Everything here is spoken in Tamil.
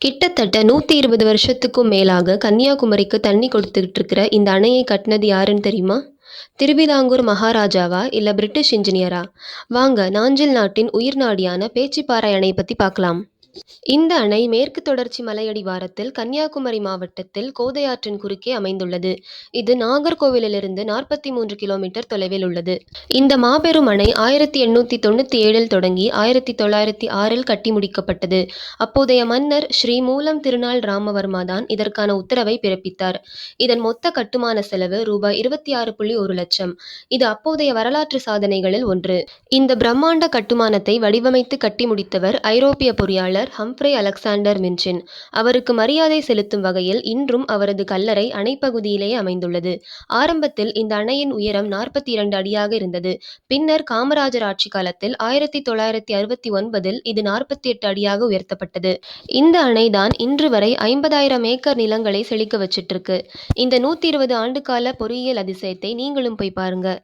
கிட்டத்தட்ட நூற்றி இருபது வருஷத்துக்கும் மேலாக கன்னியாகுமரிக்கு தண்ணி கொடுத்துக்கிட்டு இருக்கிற இந்த அணையை கட்டினது யாருன்னு தெரியுமா? திருவிதாங்கூர் மகாராஜாவா இல்லை பிரிட்டிஷ் இன்ஜினியரா வாங்க நாஞ்சில் நாட்டின் உயிர் நாடியான பேச்சிப்பாறை அணை பற்றி பார்க்கலாம். இந்த அணை மேற்கு தொடர்ச்சி மலையடிவாரத்தில் கன்னியாகுமரி மாவட்டத்தில் கோதையாற்றின் குறுக்கே அமைந்துள்ளது. இது நாகர்கோவிலிலிருந்து நாற்பத்தி மூன்று கிலோமீட்டர் தொலைவில் உள்ளது. இந்த மாபெரும் அணை ஆயிரத்தி எண்ணூத்தி தொண்ணூற்றி ஏழில் தொடங்கி ஆயிரத்தி தொள்ளாயிரத்தி ஆறில் கட்டி முடிக்கப்பட்டது. அப்போதைய மன்னர் ஸ்ரீ மூலம் திருநாள் ராமவர்மா தான் இதற்கான உத்தரவை பிறப்பித்தார். இதன் மொத்த கட்டுமான செலவு ரூபாய் இருபத்தி ஆறு புள்ளி ஒரு லட்சம். இது அப்போதைய வரலாற்று சாதனைகளில் ஒன்று. இந்த பிரம்மாண்ட கட்டுமானத்தை வடிவமைத்து கட்டி முடித்தவர் ஐரோப்பிய பொறியாளர் ஹம்ப்ரே அலெக்சாண்டர் மின்சின் அவருக்கு மரியாதை செலுத்தும் வகையில் இன்றும் அவரது கல்லறை அணைப்பகுதியிலேயே அமைந்துள்ளது. ஆரம்பத்தில் இந்த அணையின் உயரம் நாற்பத்தி இரண்டு அடியாக இருந்தது. பின்னர் காமராஜர் ஆட்சி காலத்தில் ஆயிரத்தி தொள்ளாயிரத்தி அறுபத்தி ஒன்பதில் இது நாற்பத்தி எட்டு அடியாக உயர்த்தப்பட்டது. இந்த அணைதான் இன்று வரை ஐம்பதாயிரம் ஏக்கர் நிலங்களை செழிக்க வச்சிட்டு இருக்கு இந்த நூத்தி இருபது ஆண்டுகால பொறியியல் அதிசயத்தை நீங்களும் போய் பாருங்க.